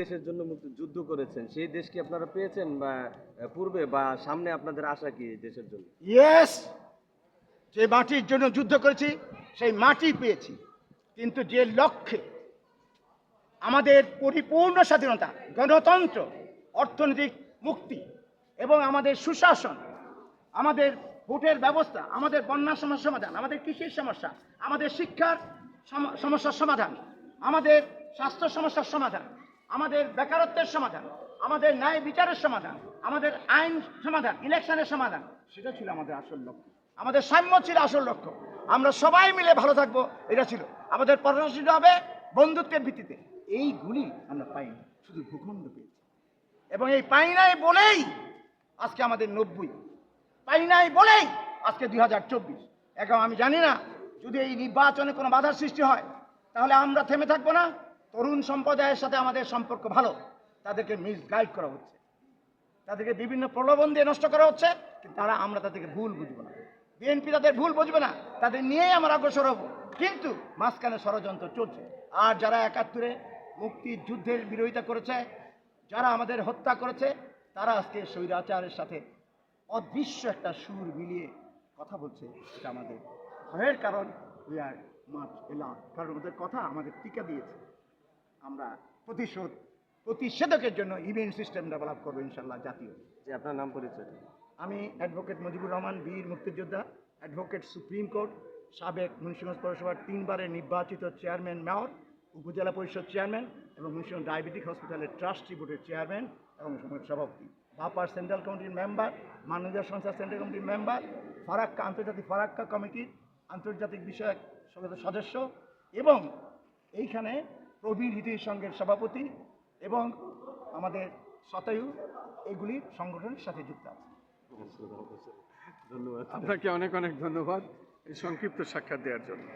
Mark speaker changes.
Speaker 1: দেশের জন্য যুদ্ধ করেছেন, সেই দেশ কি আপনারা পেয়েছেন বা পূর্বে বা সামনে আপনাদের আশা কি দেশের জন্য?
Speaker 2: ইয়েস যে মাটির জন্য যুদ্ধ করেছি, সেই মাটি পেয়েছি। কিন্তু যে লক্ষ্যে আমাদের পরিপূর্ণ স্বাধীনতা, গণতন্ত্র, অর্থনৈতিক মুক্তি এবং আমাদের সুশাসন, আমাদের ভোটের ব্যবস্থা, আমাদের বন্যা সমস্যার সমাধান, আমাদের কৃষির সমস্যা, আমাদের শিক্ষার সমস্যার সমাধান, আমাদের স্বাস্থ্য সমস্যার সমাধান আমাদের বেকারত্বের সমাধান, আমাদের ন্যায় বিচারের সমাধান, আমাদের আইন সমাধান, ইলেকশনের সমাধান, সেটা ছিল আমাদের আসল লক্ষ্য। আমাদের সাম্য ছিল আসল লক্ষ্য। আমরা সবাই মিলে ভালো থাকব, এটা ছিল। আমাদের পররাষ্ট্র হবে বন্ধুত্বের ভিত্তিতে। এই এইগুলি আমরা পাইনি, শুধু ভূখণ্ড পেয়েছি। এবং এই পাই নাই বলেই আজকে আমাদের নব্বই। পাই নাই বলেই আজকে দুই হাজার চব্বিশ। এখন আমি জানি না, যদি এই নির্বাচনে কোনো বাধার সৃষ্টি হয়, তাহলে আমরা থেমে থাকব না। তরুণ সম্প্রদায়ের সাথে আমাদের সম্পর্ক ভালো, তাদেরকে মিস গাইড করা হচ্ছে। তাদেরকে বিভিন্ন প্রলোভন দিয়ে নষ্ট করা হচ্ছে তারা আমরা তাদেরকে ভুল বুঝব না। বিএনপি তাদের ভুল বুঝবে না, তাদের নিয়েই আমরা অগ্রসর হব। কিন্তু মাঝখানে ষড়যন্ত্র চলছে। আর যারা একাত্তরে মুক্তির যুদ্ধের বিরোধিতা করেছে, যারা আমাদের হত্যা করেছে, তারা আজকে স্বৈরাচারের সাথে অদৃশ্য একটা সুর মিলিয়ে কথা বলছে এটা আমাদের ভয়ের কারণ। উই আর মাছ কারণ ওদের কথা আমাদের টিকা দিয়েছে। আমরা প্রতিশোধ প্রতিষেধকের জন্য ইমিউন সিস্টেম ডেভেলপ করব ইনশাল্লাহ জাতীয়।
Speaker 1: যে আপনার নাম পরিচয়
Speaker 2: আমি অ্যাডভোকেট মুজিবুর রহমান বীর মুক্তিযোদ্ধা অ্যাডভোকেট সুপ্রিম কোর্ট সাবেক মুন্সিগঞ্জ পৌরসভার তিনবারের নির্বাচিত চেয়ারম্যান মেয়র উপজেলা পরিষদ চেয়ারম্যান এবং মুন্সিগঞ্জ ডায়াবেটিক হসপিটালের ট্রাস্টি বোর্ডের চেয়ারম্যান এবং সভাপতি। বাপার সেন্ট্রাল কমিটির মেম্বার মাননীয় সংস্থা সেন্ট্রাল কমিটির মেম্বার ফারাক্কা আন্তর্জাতিক ফারাক্কা কমিটির আন্তর্জাতিক বিষয়ক সদস্য। এবং এইখানে প্রবীর হিতির সংঘের সভাপতি এবং আমাদের শতায়ু এগুলি সংগঠনের সাথে যুক্ত আছে।
Speaker 1: ধন্যবাদ।
Speaker 3: আপনাকে অনেক অনেক ধন্যবাদ এই সংক্ষিপ্ত সাক্ষাৎ দেওয়ার জন্য।